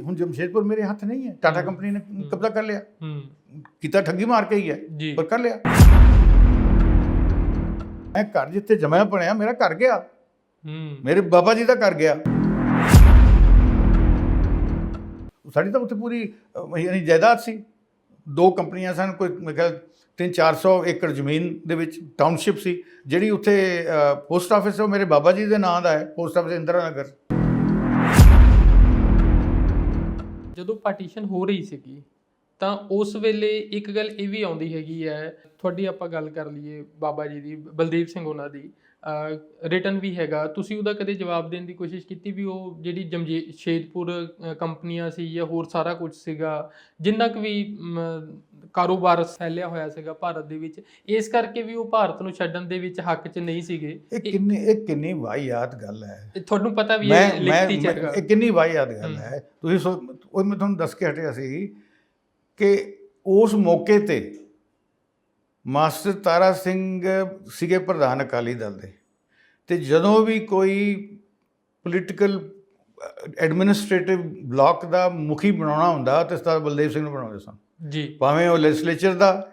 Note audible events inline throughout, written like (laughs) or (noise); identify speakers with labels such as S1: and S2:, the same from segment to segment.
S1: ਹੁਣ ਜਮਸ਼ੇਦਪੁਰ ਮੇਰੇ ਹੱਥ ਨਹੀਂ ਹੈ। ਟਾਟਾ ਕੰਪਨੀ ਨੇ ਕਬਜ਼ਾ ਕਰ ਲਿਆ।
S2: ਹੂੰ।
S1: ਕੀਤਾ ਠੱਗੀ ਮਾਰ ਕੇ ਹੀ ਹੈ ਪਰ ਕਰ ਲਿਆ। ਮੈਂ ਘਰ ਜਿੱਥੇ ਜਮਿਆ ਬਣਿਆ ਮੇਰਾ ਘਰ ਗਿਆ।
S2: ਹੂੰ।
S1: ਮੇਰੇ ਬਾਬਾ ਜੀ ਦਾ ਘਰ ਗਿਆ। ਸਾਡੀ ਤਾਂ ਉੱਥੇ ਪੂਰੀ ਯਾਨੀ ਜਾਇਦਾਦ ਸੀ। ਦੋ ਕੰਪਨੀਆਂ ਸਨ ਕੋਈ ਮੇਰੇ ਖਿਆਲ 3-400 ਏਕੜ ਜ਼ਮੀਨ ਦੇ ਵਿੱਚ ਟਾਊਨਸ਼ਿਪ ਸੀ ਜਿਹੜੀ ਉੱਥੇ ਪੋਸਟ ਆਫਿਸ ਉਹ ਮੇਰੇ ਬਾਬਾ ਜੀ ਦੇ ਨਾਂ ਦਾ ਹੈ ਪੋਸਟ ਆਫਿਸ ਇੰਦਰਾ ਨਗਰ।
S2: ਜਦੋਂ ਪਾਰਟੀਸ਼ਨ ਹੋ ਰਹੀ ਸੀਗੀ ਤਾਂ ਉਸ ਵੇਲੇ ਇੱਕ ਗੱਲ ਇਹ ਵੀ ਆਉਂਦੀ ਹੈਗੀ ਹੈ ਤੁਹਾਡੀ ਆਪਾਂ ਗੱਲ ਕਰ ਲਈਏ ਬਾਬਾ ਜੀ ਦੀ ਬਲਦੇਵ ਸਿੰਘ ਉਹਨਾਂ ਦੀ ਰਿਟਨ ਵੀ ਹੈਗਾ ਤੁਸੀਂ ਉਹਦਾ ਕਦੇ ਜਵਾਬ ਦੇਣ ਦੀ ਕੋਸ਼ਿਸ਼ ਕੀਤੀ ਵੀ ਉਹ ਜਿਹੜੀ ਜਮਸ਼ੇਦਪੁਰ ਕੰਪਨੀਆਂ ਸੀ ਜਾਂ ਹੋਰ ਸਾਰਾ ਕੁਝ ਸੀਗਾ ਜਿੰਨਾ ਕੁ ਵੀ ਕਾਰੋਬਾਰ ਫੈਲਿਆ ਹੋਇਆ ਸੀਗਾ ਭਾਰਤ ਦੇ ਵਿੱਚ ਇਸ ਕਰਕੇ ਵੀ ਉਹ ਭਾਰਤ ਨੂੰ ਛੱਡਣ ਦੇ ਵਿੱਚ ਹੱਕ 'ਚ ਨਹੀਂ ਸੀਗੇ?
S1: ਇਹ ਕਿੰਨੀ ਇਹ ਕਿੰਨੀ ਵਾਹੀਆਤ ਗੱਲ ਹੈ।
S2: ਤੁਹਾਨੂੰ ਪਤਾ ਵੀ ਇਹ ਲਿਖਤੀ ਚ
S1: ਮੈਂ
S2: ਹੈਗਾ
S1: ਇਹ ਕਿੰਨੀ ਵਾਹੀਆਤ ਗੱਲ। ਹੈ। ਤੁਸੀਂ ਉਹ ਮੈਂ ਤੁਹਾਨੂੰ ਦੱਸ ਕੇ ਹਟਿਆ ਸੀ ਕਿ ਉਸ ਮੌਕੇ ਤੇ ਮਾਸਟਰ ਤਾਰਾ ਸਿੰਘ ਸੀਗੇ ਪ੍ਰਧਾਨ ਅਕਾਲੀ ਦਲ ਦੇ। ਤੇ ਜਦੋਂ ਵੀ ਕੋਈ ਪੋਲੀਟੀਕਲ ਐਡਮਿਨਿਸਟ੍ਰੇਟਿਵ ਬਲਾਕ ਦਾ ਮੁਖੀ ਬਣਾਉਣਾ ਹੁੰਦਾ ਤੇ ਸਰਦਾਰ ਬਲਦੇਵ ਸਿੰਘ ਨੂੰ ਬਣਾਉਂਦੇ ਸਨ।
S2: ਜੀ।
S1: ਭਾਵੇਂ ਉਹ ਲੈਜਿਸਲੇਚਰ ਦਾ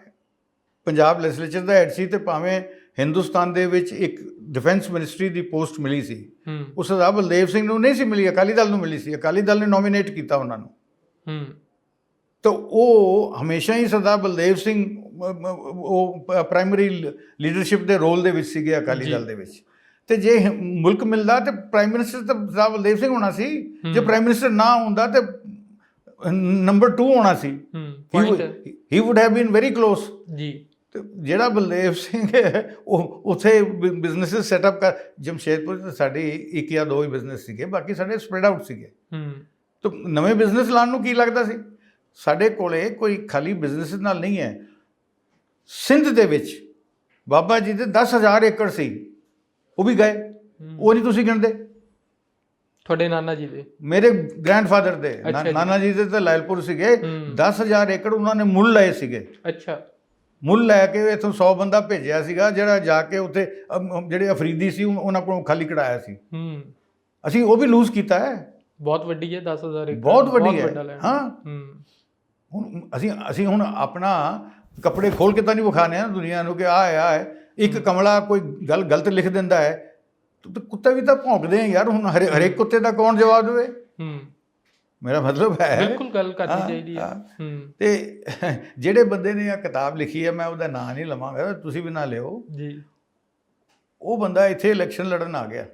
S1: ਪੰਜਾਬ ਲੈਜਿਸਲੇਚਰ ਦਾ ਹੈਡ ਸੀ ਤੇ ਭਾਵੇਂ ਹਿੰਦੁਸਤਾਨ ਦੇ ਵਿੱਚ ਇੱਕ ਡਿਫੈਂਸ ਮਿਨਿਸਟਰੀ ਦੀ ਪੋਸਟ ਮਿਲੀ ਸੀ। ਉਹ ਸਰਦਾਰ ਬਲਦੇਵ ਸਿੰਘ ਨੂੰ ਨਹੀਂ ਸੀ ਮਿਲੀ ਅਕਾਲੀ ਦਲ ਨੂੰ ਮਿਲੀ ਸੀ। ਅਕਾਲੀ ਦਲ ਨੇ ਨੋਮੀਨੇਟ ਕੀਤਾ ਉਹਨਾਂ ਨੂੰ।
S2: ਹੂੰ।
S1: ਤਾਂ ਉਹ ਹਮੇਸ਼ਾ ਹੀ ਸਰਦਾਰ ਬਲਦੇਵ ਸਿੰਘ ਉਹ ਪ੍ਰਾਇਮਰੀ ਲੀਡਰਸ਼ਿਪ ਦੇ ਰੋਲ ਦੇ ਵਿੱਚ ਸੀਗੇ ਅਕਾਲੀ। ਦਲ ਦੇ ਵਿੱਚ। ਤੇ ਜੇ ਮੁਲਕ ਮਿਲਦਾ ਤੇ ਪ੍ਰਾਈਮ ਮਿਨਿਸਟਰ ਤਾਂ ਸਰਦਾਰ ਬਲਦੇਵ ਸਿੰਘ ਹੋਣਾ ਸੀ। ਜੇ। ਪ੍ਰਾਈਮ ਮਿਨਿਸਟਰ ਨਾ ਹੁੰਦਾ ਤੇ ਨੰਬਰ 2 ਹੋਣਾ ਸੀ। Who would have been very close
S2: ਜੀ।
S1: ਜਿਹੜਾ ਬਲਦੇਵ ਸਿੰਘ ਹੈ ਉਹ ਉੱਥੇ ਬਿਜ਼ਨੈਸ ਸੈਟਅਪ ਕਰ ਜਮਸ਼ੇਦਪੁਰ ਸਾਡੀ ਇੱਕ ਜਾਂ ਦੋ ਹੀ ਬਿਜ਼ਨਸ ਸੀਗੇ ਬਾਕੀ ਸਾਡੇ ਸਪਰੈਡ ਆਊਟ ਸੀਗੇ।
S2: ਹੂੰ।
S1: ਤਾਂ ਨਵੇਂ ਬਿਜ਼ਨਸ ਲਾਉਣ ਨੂੰ ਕੀ ਲੱਗਦਾ ਸੀ? ਸਾਡੇ ਕੋਲੇ ਕੋਈ ਖਾਲੀ ਬਿਜ਼ਨਸ ਨਾਲ ਨਹੀਂ ਹੈ। ਸਿੰਧ ਦੇ ਵਿੱਚ ਬਾਬਾ ਜੀ ਦੇ 10000 ਏਕੜ ਸੀ। ਉਹ ਵੀ ਗਏ। ਉਹ ਨਹੀਂ ਤੁਸੀਂ ਗਿਣਦੇ।
S2: ਤੁਹਾਡੇ ਨਾਨਾ ਜੀ ਦੇ।
S1: ਮੇਰੇ ਗ੍ਰੈਂਡਫਾਦਰ ਦੇ। ਨਾਨਾ ਜੀ ਦੇ ਤਾਂ ਲਾਇਲਪੁਰ ਸੀਗੇ।
S2: ਹੂੰ।
S1: 10000 ਏਕੜ ਉਹਨਾਂ ਨੇ ਮੁੱਲ ਲਏ ਸੀਗੇ।
S2: ਅੱਛਾ।
S1: ਮੁੱਲ ਲੈ ਕੇ ਇਥੋਂ 100 ਬੰਦਾ ਭੇਜਿਆ ਸੀਗਾ ਜਿਹੜਾ ਜਾ ਕੇ ਉੱਥੇ ਜਿਹੜੇ ਅਫਰੀਦੀ ਸੀ ਉਹਨਾਂ ਕੋਲੋਂ ਖਾਲੀ ਕਢਾਇਆ ਸੀ।
S2: ਹੂੰ।
S1: ਅਸੀਂ ਉਹ ਵੀ ਲੂਜ਼ ਕੀਤਾ ਹੈ।
S2: ਬਹੁਤ ਵੱਡੀ ਹੈ 10000 ਏਕੜ।
S1: ਬਹੁਤ ਵੱਡੀ ਹੈ। ਹਾਂ।
S2: ਹੂੰ।
S1: ਹੁਣ ਅਸੀਂ ਅਸੀਂ ਹੁਣ ਆਪਣਾ ਕੱਪੜੇ ਖੋਲ ਕੇ ਤਾਂ ਨਹੀਂ ਵਿਖਾਣੇ ਆ ਦੁਨੀਆ ਨੂੰ ਕਿ ਆ ਆ ਹੈ। ਇੱਕ ਕਮਲਾ ਕੋਈ ਗੱਲ ਗਲਤ ਲਿਖ ਦਿੰਦਾ ਹੈ ਤੇ ਕੁੱਤੇ ਵੀ ਤਾਂ ਭੌਂਕਦੇ ਆ ਯਾਰ ਹੁਣ ਹਰੇ ਹਰੇਕ ਕੁੱਤੇ ਦਾ ਕੌਣ ਜਵਾਬ ਦੇਵੇ?
S2: ਹੂੰ।
S1: ਮੇਰਾ ਮਤਲਬ ਹੈ।
S2: ਬਿਲਕੁਲ ਗੱਲ ਕਰਨੀ ਚਾਹੀਦੀ ਹੈ।
S1: ਹਾਂ। ਤੇ (laughs) ਜਿਹੜੇ ਬੰਦੇ ਨੇ ਇਹ ਕਿਤਾਬ ਲਿਖੀ ਹੈ ਮੈਂ ਉਹਦਾ ਨਾਂ ਨਹੀਂ ਲਵਾਂਗਾ ਤੁਸੀਂ ਵੀ ਨਾ ਲਿਓ।
S2: ਜੀ।
S1: ਉਹ ਬੰਦਾ ਇੱਥੇ ਇਲੈਕਸ਼ਨ ਲੜਨ ਆ ਗਿਆ।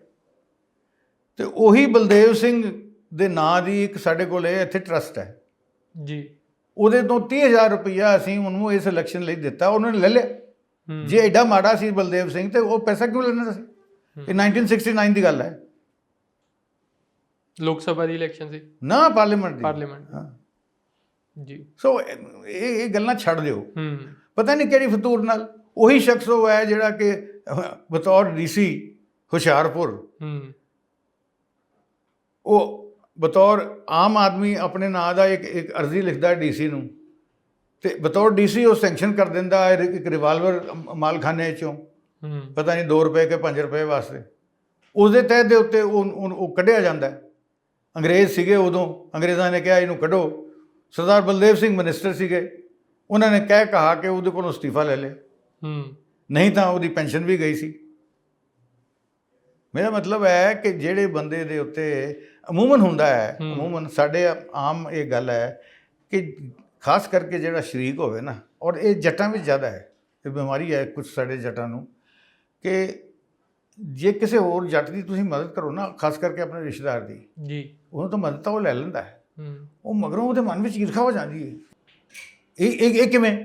S1: ਤੇ ਉਹੀ ਬਲਦੇਵ ਸਿੰਘ ਦੇ ਨਾਂ ਦੀ ਇੱਕ ਸਾਡੇ ਕੋਲ ਇਹ ਇੱਥੇ ਟਰਸਟ ਹੈ।
S2: ਜੀ।
S1: ਉਹਦੇ ਤੋਂ 30000 ਰੁਪਈਆ ਅਸੀਂ ਉਹਨੂੰ ਇਸ ਇਲੈਕਸ਼ਨ ਲਈ ਦਿੱਤਾ ਉਹਨਾਂ ਨੇ ਲੈ ਲਿਆ। ਜੇ ਐਡਾ ਮਾੜਾ ਸੀ ਬਲਦੇਵ ਸਿੰਘ ਤੇ ਉਹ ਪੈਸਾ ਕਿਉਂ ਲੈਣਾ ਸੀ? ਇਹ 1969 ਦੀ ਗੱਲ ਹੈ।
S2: ਲੋਕ ਸਭਾ ਦੀ ਇਲੈਕਸ਼ਨ ਸੀ।
S1: ਨਾ ਪਾਰਲੀਮੈਂਟ ਦੀ।
S2: ਪਾਰਲੀਮੈਂਟ
S1: ਹਾਂ।
S2: ਜੀ।
S1: ਸੋ ਇਹ ਇਹ ਗੱਲਾਂ ਛੱਡ ਦਿਓ।
S2: ਹੂੰ।
S1: ਪਤਾ ਨਹੀਂ ਕਿਹੜੀ ਫਤੂਰ ਨਾਲ। ਉਹੀ ਸ਼ਖਸ ਉਹ ਹੈ ਜਿਹੜਾ ਕਿ ਬਤੌਰ ਡੀਸੀ ਹੁਸ਼ਿਆਰਪੁਰ।
S2: ਹੂੰ।
S1: ਉਹ ਬਤੌਰ ਆਮ ਆਦਮੀ ਆਪਣੇ ਨਾਂ ਦਾ ਇੱਕ ਇੱਕ ਅਰਜ਼ੀ ਲਿਖਦਾ ਹੈ ਡੀਸੀ ਨੂੰ ਤੇ ਬਤੌਰ ਡੀਸੀ ਉਹ ਸੈਂਕਸ਼ਨ ਕਰ ਦਿੰਦਾ ਹੈ ਇੱਕ ਰਿਵਾਲਵਰ ਮਾਲਖਾਨੇ ਚੋਂ।
S2: ਹੂੰ।
S1: ਪਤਾ ਨਹੀਂ 2 ਰੁਪਏ ਕੇ 5 ਰੁਪਏ ਵਾਸਤੇ। ਉਸਦੇ ਤਹਿਤ ਦੇ ਉੱਤੇ ਉਹ ਉਹ- ਉਹ ਕੱਢਿਆ ਜਾਂਦਾ ਹੈ। ਅੰਗਰੇਜ਼ ਸੀਗੇ ਉਦੋਂ। ਅੰਗਰੇਜ਼ਾਂ ਨੇ ਕਿਹਾ ਇਹਨੂੰ ਕੱਢੋ। ਸਰਦਾਰ ਬਲਦੇਵ ਸਿੰਘ ਮਿਨਿਸਟਰ ਸੀਗੇ। ਉਹਨਾਂ ਨੇ ਕਹਿ ਕਹਾ ਕਿ ਉਹਦੇ ਕੋਲੋਂ ਅਸਤੀਫਾ ਲੈ ਲੇ।
S2: ਹੂੰ।
S1: ਨਹੀਂ ਤਾਂ ਉਹਦੀ ਪੈਨਸ਼ਨ ਵੀ ਗਈ ਸੀ। ਮੇਰਾ ਮਤਲਬ ਹੈ ਕਿ ਜਿਹੜੇ ਬੰਦੇ ਦੇ ਉੱਤੇ ਅਮੂਮਨ ਹੁੰਦਾ ਹੈ। ਅਮੂਮਨ ਸਾਡੇ ਆਮ ਇਹ ਗੱਲ ਹੈ ਕਿ ਖਾਸ ਕਰਕੇ ਜਿਹੜਾ ਸ਼ਰੀਕ ਹੋਵੇ ਨਾ ਔਰ ਇਹ ਜੱਟਾਂ ਵਿੱਚ ਜ਼ਿਆਦਾ ਹੈ ਇਹ ਬਿਮਾਰੀ ਹੈ ਕੁਝ ਸਾਡੇ ਜੱਟਾਂ ਨੂੰ ਕਿ ਜੇ ਕਿਸੇ ਹੋਰ ਜੱਟ ਦੀ ਤੁਸੀਂ ਮਦਦ ਕਰੋ ਨਾ ਖਾਸ ਕਰਕੇ ਆਪਣੇ ਰਿਸ਼ਤੇਦਾਰ ਦੀ
S2: ਜੀ।
S1: ਉਹਨੂੰ ਤਾਂ ਮਦਦ ਤਾਂ ਉਹ ਲੈ ਲੈਂਦਾ ਹੈ। ਉਹ ਮਗਰੋਂ ਉਹਦੇ ਮਨ ਵਿੱਚ ਈਰਖਾ ਹੋ ਜਾਂਦੀ ਹੈ। ਇਹ ਇਹ ਇਹ ਕਿਵੇਂ?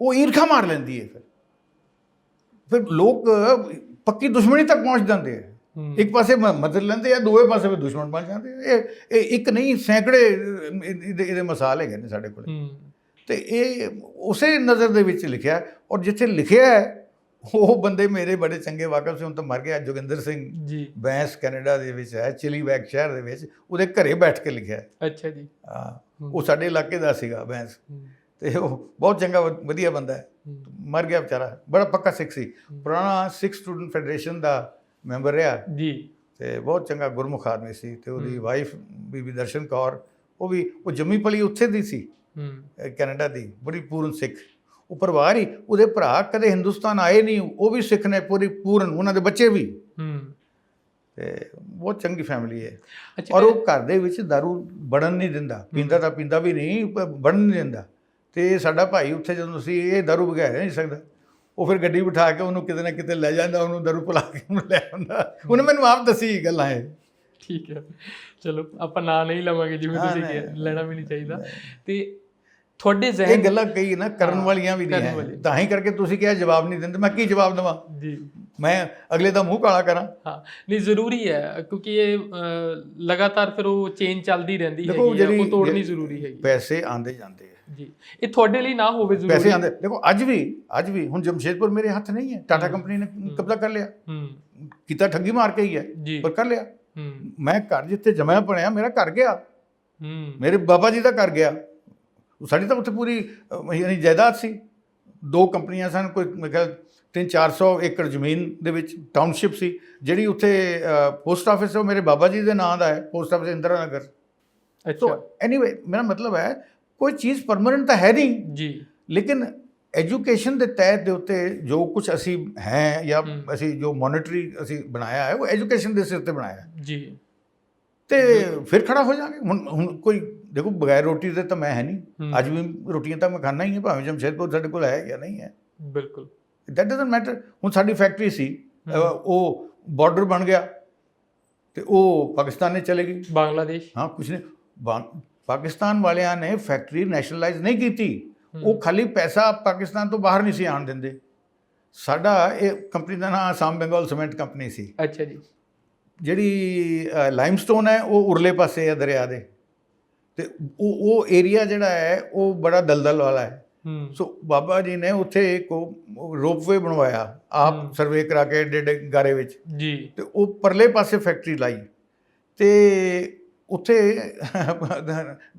S1: ਉਹ ਈਰਖਾ ਮਾਰ ਲੈਂਦੀ ਹੈ ਫਿਰ। ਫਿਰ ਲੋਕ ਪੱਕੀ ਦੁਸ਼ਮਣੀ ਤੱਕ ਪਹੁੰਚ ਜਾਂਦੇ ਆ
S2: ਹੂੰ।
S1: ਇੱਕ ਪਾਸੇ ਮਦਦ ਲੈਂਦੇ ਆ ਦੂਏ ਪਾਸੇ ਫਿਰ ਦੁਸ਼ਮਣ ਬਣ ਜਾਂਦੇ ਇਹ ਇਹ ਇੱਕ ਨਹੀਂ ਸੈਂਕੜੇ ਇਹਦੇ ਮਿਸਾਲ ਹੈਗੇ ਨੇ ਸਾਡੇ ਕੋਲ। ਤੇ ਇਹ ਉਸੇ ਨਜ਼ਰ ਦੇ ਵਿੱਚ ਲਿਖਿਆ ਔਰ ਜਿੱਥੇ ਲਿਖਿਆ ਹੈ ਉਹ ਬੰਦੇ ਮੇਰੇ ਬੜੇ ਚੰਗੇ ਵਾਕਫ ਸੀ ਹੁਣ ਤਾਂ ਮਰ ਗਿਆ ਜੋਗਿੰਦਰ ਸਿੰਘ
S2: ਜੀ।
S1: ਬੈਂਸ ਕੈਨੇਡਾ ਦੇ ਵਿੱਚ ਹੈ ਚਿਲੀ ਬੈਕ ਸ਼ਹਿਰ ਦੇ ਵਿੱਚ ਉਹਦੇ ਘਰੇ ਬੈਠ ਕੇ ਲਿਖਿਆ
S2: ਅੱਛਾ ਜੀ।
S1: ਹਾਂ, ਉਹ ਸਾਡੇ ਇਲਾਕੇ ਦਾ ਸੀਗਾ ਬੈਂਸ। ਤੇ ਉਹ ਬਹੁਤ ਚੰਗਾ ਵ- ਵਧੀਆ ਬੰਦਾ ਹੂੰ, ਮਰ ਗਿਆ ਵਿਚਾਰਾ ਬੜਾ ਪੱਕਾ ਸਿੱਖ ਸੀ। ਪੁਰਾਣਾ ਸਿੱਖ ਸਟੂਡੈਂਟ ਫੈਡਰੇਸ਼ਨ ਦਾ ਮੈਂਬਰ ਰਿਹਾ
S2: ਜੀ
S1: ਤੇ ਬਹੁਤ ਚੰਗਾ ਗੁਰਮੁਖ ਆਦਮੀ ਸੀ ਤੇ ਉਹਦੀ
S2: ਹੂੰ।
S1: ਵਾਈਫ ਬੀਬੀ ਦਰਸ਼ਨ ਕੌਰ ਉਹ ਵੀ ਉਹ ਜੰਮੀ ਪਲੀ ਉੱਥੇ ਦੀ ਸੀ
S2: ਹੂੰ
S1: ਅਹ ਕੈਨੇਡਾ ਦੀ ਬੜੀ ਪੂਰਨ ਸਿੱਖ ਉਹ ਪਰਿਵਾਰ ਹੀ ਉਹਦੇ ਭਰਾ ਕਦੇ ਹਿੰਦੁਸਤਾਨ ਆਏ ਨਹੀਂ ਉਹ ਵੀ ਸਿੱਖ ਨੇ ਪੂਰੀ ਪੂਰਨ ਉਹਨਾਂ ਦੇ ਬੱਚੇ ਵੀ
S2: ਹੂੰ
S1: ਤੇ ਬਹੁਤ ਚੰਗੀ ਫੈਮਿਲੀ ਹੈ
S2: ਅੱਛਾ
S1: ਔਰ
S2: ਫਿਰ-
S1: ਉਹ ਘਰ ਦੇ ਵਿੱਚ दारू ਬੜਨ ਨਹੀਂ ਦਿੰਦਾ ਪੀਂਦਾ ਤਾਂ ਪੀਂਦਾ ਵੀ ਨਹੀਂ ਪਰ ਬੜਨ ਨਹੀਂ ਦਿੰਦਾ ਤੇ ਸਾਡਾ ਭਾਈ ਉੱਥੇ ਜਦੋਂ ਅਸੀਂ ਇਹ दारू ਬਗੈਰ ਨਹੀਂ ਸਕਦਾ ਉਹ ਫਿਰ ਗੱਡੀ ਬਿਠਾ ਕੇ ਉਹਨੂੰ ਕਿਤੇ ਨਾ ਕਿਤੇ ਲੈ ਜਾਂਦਾ ਉਹਨੂੰ दारू ਪਿਲਾ ਕੇ ਉਹਨੂੰ ਲੈ ਆਉਂਦਾ। ਉਹਨੇ ਮੈਨੂੰ ਆਪ ਦੱਸੀ ਇਹ ਗੱਲਾਂ ਇਹ।
S2: ਠੀਕ ਹੈ। ਚਲੋ ਆਪਾਂ ਨਾਂ ਨਹੀਂ ਲਵਾਂਗੇ ਜਿਵੇਂ
S1: ਹਾਂ,
S2: ਤੁਸੀਂ ਕਿਹਾ ਲੈਣਾ ਵੀ ਨਹੀਂ ਚਾਹੀਦਾ। ਤੇ ਤੁਹਾਡੇ
S1: ਇਹ
S2: ਜ਼ਿਹਨ
S1: ਗੱਲਾਂ ਕਈ ਨਾ ਕਰਨ
S2: ਹਾਂ,
S1: ਵਾਲੀਆਂ ਵੀ ਨਹੀਂ ਹੈ। ਤਾਂ ਹੀ ਕਰਕੇ ਤੁਸੀਂ ਕਿਹਾ ਜਵਾਬ ਨਹੀਂ ਦਿੰਦੇ। ਮੈਂ ਕੀ ਜਵਾਬ ਦੇਵਾਂ?
S2: ਜੀ।
S1: ਮੈਂ ਅਗਲੇ ਦਾ ਮੂੰਹ ਕਾਲਾ ਕਰਾਂ।
S2: ਹਾਂ। ਨਹੀਂ ਜ਼ਰੂਰੀ ਹੈ ਕਿਉਂਕਿ ਇਹ ਲਗਾਤਾਰ ਫਿਰ ਉਹ ਚੇਨ ਚੱਲਦੀ ਰਹਿੰਦੀ ਹੈਗੀ ਹੈ। ਉਹ ਤੋੜਨੀ ਜ਼ਰੂਰੀ ਹੈਗੀ
S1: ਪੈਸੇ ਆਂਦੇ ਜਾਂਦੇ
S2: ਜੀ। ਇਹ ਤੁਹਾਡੇ ਲਈ ਨਾ ਹੋਵੇ ਜ਼ਰੂਰੀ।
S1: ਪੈਸੇ ਆਂਦੇ ਦੇਖੋ ਅੱਜ ਵੀ ਅੱਜ ਵੀ ਹੁਣ ਜਮਸ਼ੇਦਪੁਰ ਮੇਰੇ ਹੱਥ ਨਹੀਂ ਹੈ। ਟਾਟਾ। ਕੰਪਨੀ ਨੇ ਕਬਜ਼ਾ ਕਰ ਲਿਆ।
S2: ਹੂੰ।
S1: ਕੀਤਾ ਠੱਗੀ ਮਾਰ ਕੇ ਹੀ ਹੈ ਪਰ ਕਰ ਲਿਆ।
S2: ਹੂੰ।
S1: ਮੈਂ ਘਰ ਜਿੱਥੇ ਜਮਿਆ ਬਣਿਆ ਮੇਰਾ ਘਰ ਗਿਆ।
S2: ਹੂੰ।
S1: ਮੇਰੇ ਬਾਬਾ ਜੀ ਦਾ ਘਰ ਗਿਆ। ਸਾਡੀ ਤਾਂ ਉੱਥੇ ਪੂਰੀ ਯਾਨੀ ਜਾਇਦਾਦ ਸੀ। ਦੋ ਕੰਪਨੀਆਂ ਸਨ ਕੋਈ ਮੇਰੇ ਖਿਆਲ 3-400 ਏਕੜ ਜ਼ਮੀਨ ਦੇ ਵਿੱਚ ਟਾਊਨਸ਼ਿਪ ਸੀ ਜਿਹੜੀ ਉੱਥੇ ਪੋਸਟ ਆਫਿਸ ਉਹ ਮੇਰੇ ਬਾਬਾ ਜੀ ਦੇ ਨਾਂ ਦਾ ਹੈ ਪੋਸਟ ਆਫਿਸ ਇੰਦਰਾ ਨਗਰ।
S2: ਅੱਛਾ।
S1: ਐਨੀਵੇ ਮੇਰਾ ਮਤਲਬ ਹੈ ਕੋਈ ਚੀਜ਼ ਪਰਮਨੈਂਟ ਤਾਂ ਹੈ ਨਹੀਂ।
S2: ਜੀ।
S1: ਲੇਕਿਨ ਐਜੂਕੇਸ਼ਨ ਦੇ ਤਹਿਤ ਦੇ ਉੱਤੇ ਜੋ ਕੁਝ ਅਸੀਂ ਹੈ ਜਾਂ। ਅਸੀਂ ਜੋ ਮੋਨਿਟਰੀ ਅਸੀਂ ਬਣਾਇਆ ਹੈ ਉਹ ਐਜੂਕੇਸ਼ਨ ਦੇ ਸਿਰ ਤੇ ਬਣਾਇਆ ਹੈ।
S2: ਜੀ।
S1: ਤੇ ਫਿਰ ਖੜਾ ਹੋ ਜਾਾਂਗੇ ਹੁਣ ਹੁਣ ਕੋਈ ਦੇਖੋ ਬਗੈਰ ਰੋਟੀ ਦੇ ਤਾਂ ਮੈਂ ਹੈ ਨਹੀਂ। ਅੱਜ ਵੀ ਰੋਟੀਆਂ ਤਾਂ ਮੈਂ ਖਾਣਾ ਹੀ ਹੈ ਭਾਵੇਂ ਜਮਸ਼ੇਦਪੁਰ ਸਾਡੇ ਕੋਲ ਹੈ ਜਾਂ ਨਹੀਂ ਹੈ।
S2: ਬਿਲਕੁਲ।
S1: ਦੈਟ ਡਸਨਟ ਮੈਟਰ ਹੁਣ ਸਾਡੀ ਫੈਕਟਰੀ ਸੀ ਉਹ ਬਾਰਡਰ ਬਣ ਗਿਆ ਤੇ ਉਹ ਪਾਕਿਸਤਾਨ ਨੇ ਚਲੇ ਗਈ।
S2: ਬੰਗਲਾਦੇਸ਼।
S1: ਹਾਂ ਕੁਛ ਨਹੀਂ। ਬਾ- ਪਾਕਿਸਤਾਨ ਵਾਲਿਆਂ ਨੇ ਫੈਕਟਰੀ ਨੈਸ਼ਨਲਾਈਜ਼ ਨਹੀਂ ਕੀਤੀ। ਉਹ ਖਾਲੀ ਪੈਸਾ ਪਾਕਿਸਤਾਨ ਤੋਂ ਬਾਹਰ ਨਹੀਂ ਸੀ ਆਣ ਦਿੰਦੇ। ਸਾਡਾ ਇਹ ਕੰਪਨੀ ਦਾ ਨਾਮ ਆਸਾਮ ਬੰਗਾਲ ਸੀਮੈਂਟ ਕੰਪਨੀ ਸੀ।
S2: ਅੱਛਾ ਜੀ।
S1: ਜਿਹੜੀ ਲਾਈਮਸਟੋਨ ਹੈ ਉਹ ਉਰਲੇ ਪਾਸੇ ਹੈ ਦਰਿਆ ਦੇ। ਤੇ ਉਹ ਉਹ ਏਰੀਆ ਜਿਹੜਾ ਹੈ ਉਹ ਬੜਾ ਦਲਦਲ ਵਾਲਾ ਹੈ। ਸੋ ਬਾਬਾ ਜੀ ਨੇ ਉੱਥੇ ਇੱਕ ਰੋਪਵੇ ਬਣਵਾਇਆ। ਆਪ ਸਰਵੇ ਕਰਾ ਕੇ ਏਡੇ ਗਾਰੇ ਵਿੱਚ।
S2: ਜੀ।
S1: ਤੇ ਉਹ ਪਰਲੇ ਪਾਸੇ ਫੈਕਟਰੀ ਲਾਈ। ਤੇ ਉੱਥੇ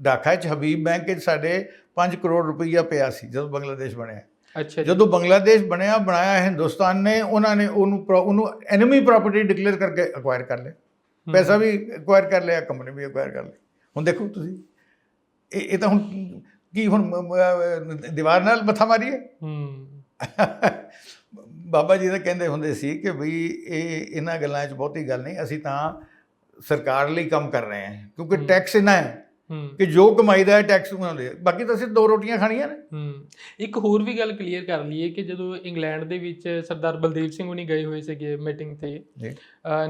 S1: ਢਾਕਾ 'ਚ ਹਬੀਬ ਬੈਂਕ 'ਚ ਸਾਡੇ 5 ਕਰੋੜ ਰੁਪਈਆ ਪਿਆ ਸੀ ਜਦੋਂ ਬੰਗਲਾਦੇਸ਼ ਬਣਿਆ।
S2: ਅੱਛਾ
S1: ਜਦੋਂ ਬੰਗਲਾਦੇਸ਼ ਬਣਿਆ ਬਣਾਇਆ ਹਿੰਦੁਸਤਾਨ ਨੇ ਉਹਨਾਂ ਨੇ ਉਹਨੂੰ ਉਹਨੂੰ ਐਨਮੀ ਪ੍ਰਾਪਰਟੀ ਡਿਕਲੇਅਰ ਕਰਕੇ ਅਕਵਾਇਰ ਕਰ ਲਿਆ। ਪੈਸਾ ਵੀ ਅਕਵਾਇਰ ਕਰ ਲਿਆ ਕੰਪਨੀ ਵੀ ਅਕਵਾਇਰ ਕਰ ਲਈ ਹੁਣ ਦੇਖੋ ਤੁਸੀਂ ਇਹ ਇਹ ਤਾਂ ਹੁਣ ਕੀ ਹੁਣ ਦੀਵਾਰ ਨਾਲ ਮੱਥਾ ਮਾਰੀਏ?
S2: ਹੂੰ।
S1: ਬਾਬਾ ਜੀ ਤਾਂ ਕਹਿੰਦੇ ਹੁੰਦੇ ਸੀ ਕਿ ਵੀ ਇਹ ਇਹਨਾਂ ਗੱਲਾਂ 'ਚ ਬਹੁਤੀ ਗੱਲ ਨਹੀਂ ਅਸੀਂ ਤਾਂ ਸਰਕਾਰ ਲਈ ਕੰਮ ਕਰ ਰਹੇ ਹਾਂ ਕਿਉਂਕਿ। ਟੈਕਸ ਇੰਨਾ ਹੈ ਕਿ ਜੋ ਕਮਾਈਦਾ ਹੈ ਟੈਕਸ ਬਣਾਉਂਦੇ ਆ। ਬਾਕੀ ਤਾਂ ਅਸੀਂ ਦੋ ਰੋਟੀਆਂ ਖਾਣੀਆਂ ਨੇ
S2: ਹੂੰ ਇੱਕ ਹੋਰ ਵੀ ਗੱਲ ਕਲੀਅਰ ਕਰ ਲਈਏ ਕਿ ਜਦੋਂ ਇੰਗਲੈਂਡ ਦੇ ਵਿੱਚ ਸਰਦਾਰ ਬਲਦੇਵ ਸਿੰਘ ਹੁਣੀ ਗਏ ਹੋਏ ਸੀਗੇ ਮੀਟਿੰਗ ਤੇ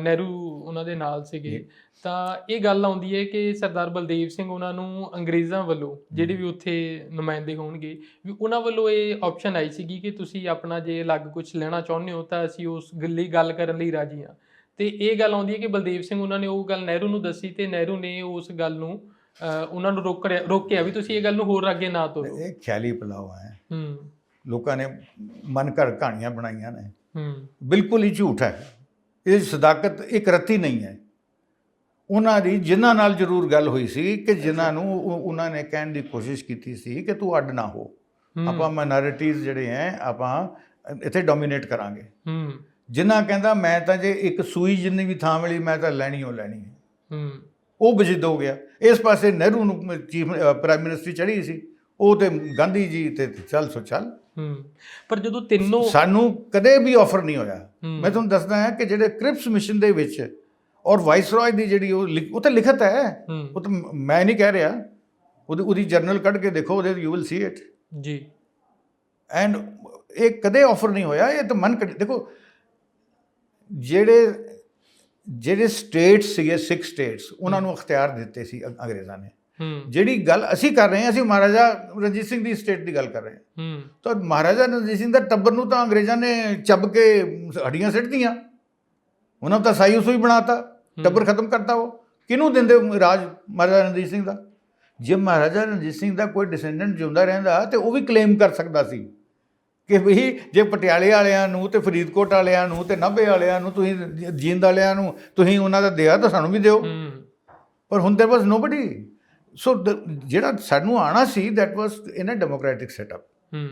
S2: ਨਹਿਰੂ ਉਹਨਾਂ ਦੇ ਨਾਲ ਸੀਗੇ। ਤਾਂ ਇਹ ਗੱਲ ਆਉਂਦੀ ਹੈ ਕਿ ਸਰਦਾਰ ਬਲਦੇਵ ਸਿੰਘ ਉਹਨਾਂ ਨੂੰ ਅੰਗਰੇਜ਼ਾਂ ਵੱਲੋਂ ਜਿਹੜੇ ਵੀ ਉੱਥੇ ਨੁਮਾਇੰਦੇ ਹੋਣਗੇ ਵੀ ਉਹਨਾਂ ਵੱਲੋਂ ਇਹ ਆਪਸ਼ਨ ਆਈ ਸੀਗੀ ਕਿ ਤੁਸੀਂ ਆਪਣਾ ਜੇ ਅਲੱਗ ਕੁਝ ਲੈਣਾ ਚਾਹੁੰਦੇ ਹੋ ਤਾਂ ਅਸੀਂ ਉਸ ਗੱਲੀ ਗੱਲ ਕਰਨ ਲਈ ਰਾਜੀ ਹਾਂ ਤੇ ਇਹ ਗੱਲ ਆਉਂਦੀ ਹੈ ਕਿ ਬਲਦੇਵ ਸਿੰਘ ਉਹਨਾਂ ਨੇ ਉਹ ਗੱਲ ਨਹਿਰੂ ਨੂੰ ਦੱਸੀ ਤੇ ਨਹਿਰੂ ਨੇ ਉਸ ਗੱਲ ਨੂੰ ਉਹਨਾਂ ਨੂੰ ਰੋਕਿਆ ਰੋਕਿਆ ਵੀ ਤੁਸੀਂ ਇਹ ਗੱਲ ਨੂੰ ਹੋਰ ਅੱਗੇ ਨਾ ਤੋਰੋ।
S1: ਇਹ ਖਿਆਲੀ ਪਲਾਓ ਹੈ।
S2: ਹੂੰ।
S1: ਲੋਕਾਂ ਨੇ ਮਨ ਘਰ ਕਹਾਣੀਆਂ ਬਣਾਈਆਂ ਨੇ।
S2: ਹੂੰ।
S1: ਬਿਲਕੁਲ ਹੀ ਝੂਠ ਹੈ। ਇਹ ਸਦਾਕਤ ਇੱਕ ਰੱਤੀ ਨਹੀਂ ਹੈ। ਉਹਨਾਂ ਦੀ ਜਿਨ੍ਹਾਂ ਨਾਲ ਜ਼ਰੂਰ ਗੱਲ ਹੋਈ ਸੀ ਕਿ ਜਿਨ੍ਹਾਂ ਨੂੰ ਉਹ- ਉਹਨਾਂ ਨੇ ਕਹਿਣ ਦੀ ਕੋਸ਼ਿਸ਼ ਕੀਤੀ ਸੀ ਕਿ ਤੂੰ ਅੱਡ ਨਾ ਹੋ। ਆਪਾਂ ਮਾਈਨੋਰਿਟੀਜ਼ ਜਿਹੜੇ ਹੈ ਆਪਾਂ ਇੱਥੇ ਡੋਮੀਨੇਟ ਕਰਾਂਗੇ।
S2: ਹੂੰ।
S1: ਜਿਨ੍ਹਾਂ ਕਹਿੰਦਾ ਮੈਂ ਤਾਂ ਜੇ ਇੱਕ ਸੂਈ ਜਿੰਨੀ ਵੀ ਥਾਂ ਮਿਲੀ ਮੈਂ ਤਾਂ ਲੈਣੀ ਹੋ ਲੈਣੀ। ਹੈ।
S2: ਹੂੰ
S1: ਉਹ ਬਜਿੱਦ ਹੋ ਗਿਆ। ਇਸ ਪਾਸੇ ਨਹਿਰੂ ਨੂੰ ਚੀਫ ਪ੍ਰਾਈਮ ਮਿਨਿਸਟਰ ਚੜੀ ਸੀ। ਉਹ ਤੇ ਗਾਂਧੀ ਜੀ ਤੇ ਚੱਲ ਸੋ ਚੱਲ।
S2: ਹੂੰ। ਪਰ ਜਦੋਂ ਤਿੰਨੋਂ
S1: ਸਾਨੂੰ ਕਦੇ ਵੀ ਆਫਰ ਨਹੀਂ ਹੋਇਆ। ਮੈਂ ਤੁਹਾਨੂੰ ਦੱਸਦਾ ਹਾਂ ਕਿ ਜਿਹੜੇ ਕ੍ਰਿਪਸ ਮਿਸ਼ਨ ਦੇ ਵਿੱਚ ਔਰ ਵਾਇਸਰॉय ਦੀ ਜਿਹੜੀ ਉਹ ਲਿਖ- ਉਹ ਤਾਂ ਲਿਖਤ ਹੈ। ਉਹ ਤਾਂ ਮ- ਨਹੀਂ ਕਹਿ ਰਿਹਾ। ਉਹਦੀ ਉਹਦੀ ਜਰਨਲ ਕੱਢ ਕੇ ਦੇਖੋ ਉਹਦੇ ਯੂ ਵਿਲ ਸੀ ਇਟ
S2: ਜੀ।
S1: ਐਂਡ ਇਹ ਕਦੇ ਆਫਰ ਨਹੀਂ ਹੋਇਆ। ਇਹ ਤਾਂ ਮਨ ਦੇਖੋ ਜਿਹੜੇ ਜਿਹੜੇ ਸਟੇਟਸ ਸੀਗੇ ਸਿਕਸ ਸਟੇਟਸ ਉਹਨਾਂ ਨੂੰ ਅਖਤਿਆਰ ਦਿੱਤੇ ਸੀ ਅੰਗ- ਅੰਗਰੇਜ਼ਾਂ ਨੇ। ਜਿਹੜੀ ਗੱਲ ਅਸੀਂ ਕਰ ਰਹੇ ਹਾਂ ਅਸੀਂ ਮਹਾਰਾਜਾ ਰਣਜੀਤ ਸਿੰਘ ਦੀ ਸਟੇਟ ਦੀ ਗੱਲ ਕਰ ਰਹੇ ਹਾਂ।
S2: ਹੂੰ।
S1: ਤਾਂ ਮਹਾਰਾਜਾ ਰਣਜੀਤ ਸਿੰਘ ਦਾ ਟੱਬਰ ਨੂੰ ਤਾਂ ਅੰਗਰੇਜ਼ਾਂ ਨੇ ਚੱਬ ਕੇ ਹੱਡੀਆਂ ਸਿੱਟਦੀਆਂ ਉਹਨਾਂ ਨੂੰ ਤਾਂ ਸਾਈ ਉਸੂ ਹੀ ਬਣਾਤਾ ਟੱਬਰ ਖਤਮ ਕਰਤਾ ਉਹ। ਕਿਹਨੂੰ ਦਿੰਦੇ ਰਾਜ ਮਹਾਰਾਜਾ ਰਣਜੀਤ ਸਿੰਘ ਦਾ? ਜੇ ਮਹਾਰਾਜਾ ਰਣਜੀਤ ਸਿੰਘ ਦਾ ਕੋਈ ਡਿਸੈਂਡੈਂਟ ਜਿਉਂਦਾ ਰਹਿੰਦਾ ਤੇ ਉਹ ਵੀ ਕਲੇਮ ਕਰ ਸਕਦਾ ਸੀ। ਕਿ ਵੀ ਜੇ ਪਟਿਆਲੇ ਵਾਲਿਆਂ ਨੂੰ ਤੇ ਫਰੀਦਕੋਟ ਵਾਲਿਆਂ ਨੂੰ ਤੇ ਨਾਭੇ ਵਾਲਿਆਂ ਨੂੰ ਤੁਸੀਂ ਜੀਂਦ ਵਾਲਿਆਂ ਨੂੰ ਤੁਸੀਂ ਉਹਨਾਂ ਦਾ ਦਿਆ ਤਾਂ ਸਾਨੂੰ ਵੀ ਦਿਓ। ਪਰ ਹੁਣ there was nobody ਸੋ ਜਿਹੜਾ ਸਾਨੂੰ ਆਣਾ ਸੀ was in a democratic setup
S2: ਹੂੰ।